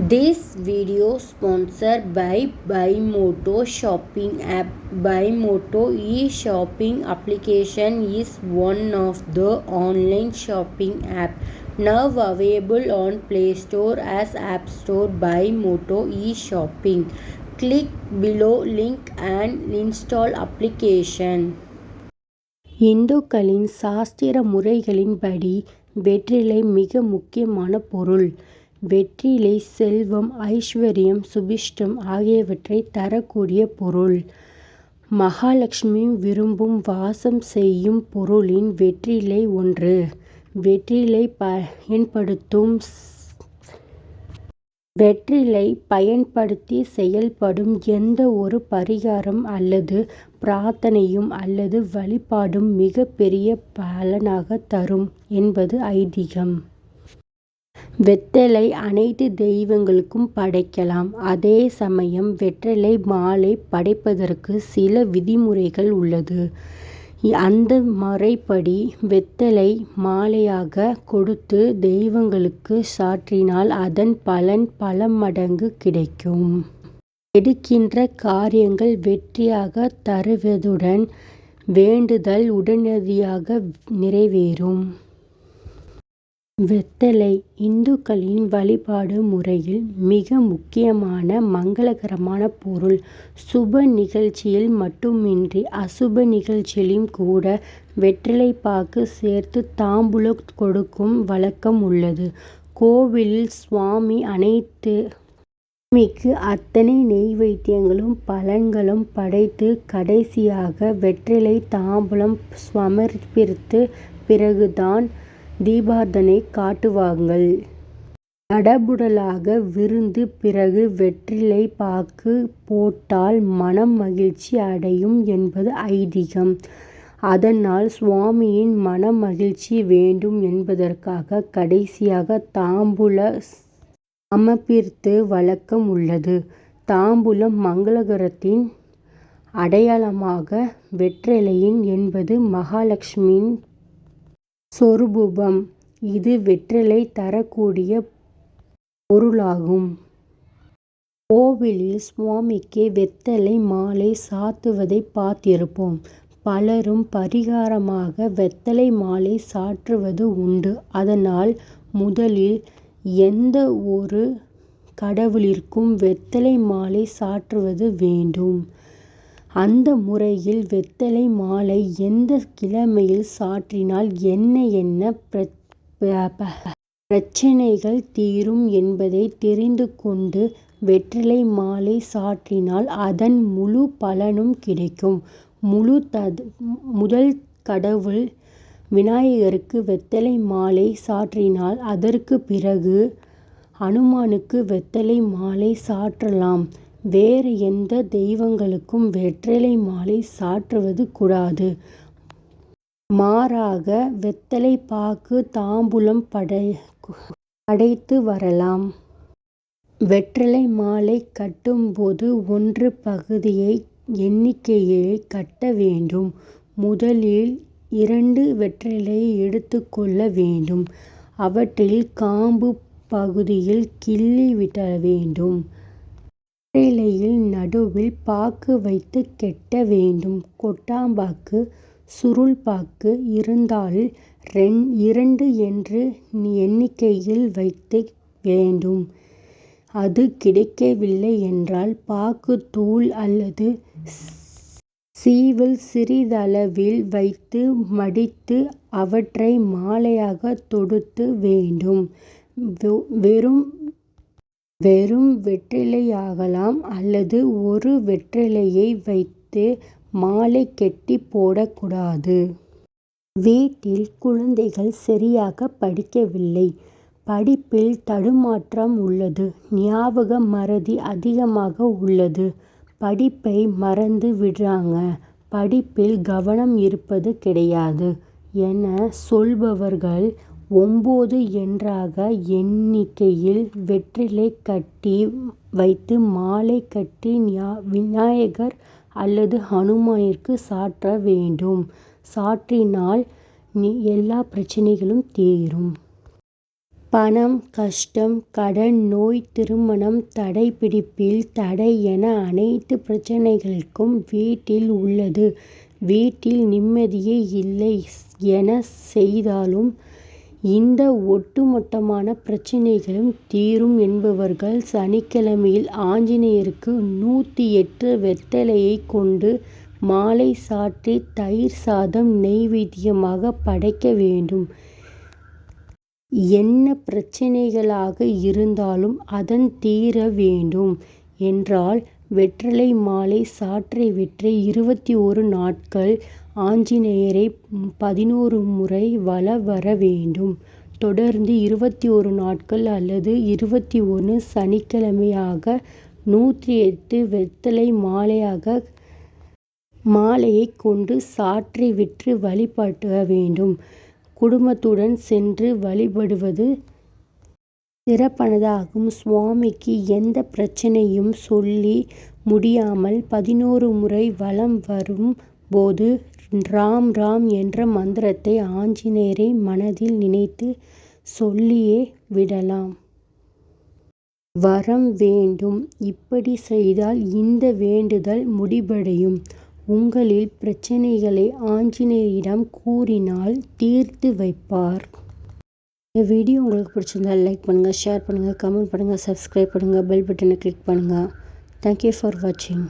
This video sponsored by Buymoto shopping app. Buymoto e-shopping application is one of the online shopping app now available on Play Store as App Store. Buymoto e-shopping. Click below link and install application. இந்துக்களின் சாஸ்திர முறைகளின்படி வெற்றிலை மிக முக்கியமான பொருள். வெற்றிலை செல்வம் ஐஸ்வர்யம் சுபிட்சம் ஆகியவற்றை தரக்கூடிய பொருள். மகாலட்சுமி விரும்பும் வாசம் செய்யும் பொருளில் வெற்றிலை ஒன்று. வெற்றிலை பயன்படுத்தும் வெற்றிலை பயன்படுத்தி செயல்படும் எந்த ஒரு பரிகாரம் அல்லது பிரார்த்தனையும் அல்லது வழிபாடும் மிகப் பெரிய பலனைத் தரும் என்பது ஐதீகம். வெத்தலை அனைத்து தெய்வங்களுக்கும் படைக்கலாம். அதே சமயம் வெற்றிலை மாலை படைப்பதற்கு சில விதிமுறைகள் உள்ளது. அந்த முறைப்படி வெத்தலை மாலையாக கொடுத்து தெய்வங்களுக்கு சாற்றினால் அதன் பலன் பல மடங்கு கிடைக்கும். எடுக்கின்ற காரியங்கள் வெற்றியாக தருவதுடன் வேண்டுதல் உடனடியாக நிறைவேறும். வெத்தலை இந்துக்களின் வழிபாடு முறையில் மிக முக்கியமான மங்களகரமான பொருள். சுப நிகழ்ச்சியில் மட்டுமின்றி அசுப நிகழ்ச்சியிலும் கூட வெற்றிலைப்பாக்கு சேர்த்து தாம்பூலம் கொடுக்கும் வழக்கம் உள்ளது. கோவிலில் சுவாமி சுவாமிக்கு அத்தனை நெய்வேத்தியங்களும் பழங்களும் படைத்து கடைசியாக வெற்றிலை தாம்பூலம் சமர்ப்பித்த பிறகுதான் தீபாராதனை காட்டுவாங்கள். தடபுடலாக விருந்து பிறகு வெற்றிலைப் பாக்கு போட்டால் மனம் மகிழ்ச்சி அடையும் என்பது ஐதீகம். அதனால் சுவாமியின் மன மகிழ்ச்சி வேண்டும் என்பதற்காக கடைசியாக தாம்பூல சமர்ப்பிக்கும் வழக்கம் உள்ளது. தாம்பூலம் மங்களகரத்தின் அடையாளமாக வெற்றிலை என்பது மகாலட்சுமியின் சொரூபம். இது வெற்றிலை தரக்கூடிய பொருளாகும். கோவிலில் சுவாமிக்கு வெத்தலை மாலை சாத்துவதைப் பார்த்திருப்போம். பலரும் பரிகாரமாக வெத்தலை மாலை சாற்றுவது உண்டு. அதனால் முதலில் எந்த ஒரு கடவுளிற்கும் வெத்தலை மாலை சாற்றுவது வேண்டும். அந்த முறையில் வெத்தலை மாலை எந்த கிழமையில் சாற்றினால் என்ன என்ன பிரச்னைகள் தீரும் என்பதை தெரிந்து கொண்டு வெற்றிலை மாலை சாற்றினால் அதன் முழு பலனும் கிடைக்கும். முதல் கடவுள் விநாயகருக்கு வெத்தலை மாலை சாற்றினால் அதற்குப் பிறகு அனுமானுக்கு வெத்தலை மாலை சாற்றலாம். வேறு எந்த தெய்வங்களுக்கும் வெற்றிலை மாலை சாற்றுவது கூடாது. மாறாக வெத்தலைப் பாக்கு தாம்பூலம் படைத்து வரலாம். வெற்றிலை மாலை கட்டும் போது ஒன்று பகுதியை எண்ணிக்கையில் கட்ட வேண்டும். முதலில் இரண்டு வெற்றிலையை எடுத்துக் கொள்ள வேண்டும். அவற்றில் காம்பு பகுதியில் கிள்ளி விட வேண்டும். வெற்றிலையின் நடுவில் பாக்கு வைத்து கெட்ட வேண்டும். கொட்டாம்பாக்கு சுருள் பாக்கு இருந்தால் இரண்டு என்று எண்ணிக்கையில் வைத்து வேண்டும். அது கிடைக்கவில்லை என்றால் பாக்கு தூள் அல்லது சீவல் சிறிதளவில் வைத்து மடித்து அவற்றை மாலையாக தொடுத்து வேண்டும். வெறும் வெறும் வெற்றிலையாகலாம் அல்லது ஒரு வெற்றிலையை வைத்து மாலை கெட்டி போடக் கூடாது. வீட்டில் குழந்தைகள் சரியாக படிக்கவில்லை. படிப்பில் தடுமாற்றம் உள்ளது. ஞாபக மறதி அதிகமாக உள்ளது. படிப்பை மறந்து விடுறாங்க. படிப்பில் கவனம் இருப்பது கிடையாது என சொல்பவர்கள் ஒம்பது என்றாக எண்ணிக்கையில் வெற்றிலை கட்டி வைத்து மாலை கட்டி விநாயகர் அல்லது ஹனுமானிற்கு சாற்ற வேண்டும். சாற்றினால் எல்லா பிரச்னைகளும் தீரும். பணம் கஷ்டம் கடன் நோய் திருமணம் தடை பிடிப்பில் தடை என அனைத்து பிரச்சனைகளுக்கும் வீட்டில் உள்ளது வீட்டில் நிம்மதியே இல்லை என செய்தாலும் இந்த ஒட்டுமொத்தமான பிரச்சனைகளும் தீரும் என்பவர்கள் சனிக்கிழமையில் ஆஞ்சநேயருக்கு நூற்றி எட்டு வெத்தலையை கொண்டு மாலை சாற்றி தயிர் சாதம் நெய்வேத்தியமாக படைக்க வேண்டும். என்ன பிரச்சனைகளாக இருந்தாலும் அதன் தீர வேண்டும் என்றால் வெற்றிலை மாலை சாற்றை விற்று இருபத்தி ஒரு நாட்கள் ஆஞ்சநேயரை பதினோரு முறை வல வர வேண்டும். தொடர்ந்து இருபத்தி ஒரு நாட்கள் அல்லது இருபத்தி ஒன்று சனிக்கிழமையாக நூற்றி எட்டு வெத்தலை மாலையாக மாலையை கொண்டு சாற்றை விற்று வழிபட வேண்டும். குடும்பத்துடன் சென்று வழிபடுவது சிறப்பானதாகும். சுவாமிக்கு எந்த பிரச்சனையும் சொல்லி முடியாமல் பதினோரு முறை வலம் வரும் போது ராம் ராம் என்ற மந்திரத்தை ஆஞ்சநேயரை மனதில் நினைத்து சொல்லியே விடலாம். வரம் வேண்டும். இப்படி செய்தால் இந்த வேண்டுதல் முடிவடையும். உங்களில் பிரச்சனைகளை ஆஞ்சநேயரிடம் கூறினால் தீர்த்து வைப்பார். இந்த வீடியோ உங்களுக்கு பிடிச்சிருந்தா லைக் பண்ணுங்கள் ஷேர் பண்ணுங்கள் கமெண்ட் பண்ணுங்கள் சப்ஸ்கிரைப் பண்ணுங்கள் பெல் பட்டனை கிளிக் பண்ணுங்கள் தேங்க்யூ ஃபார் வாட்சிங்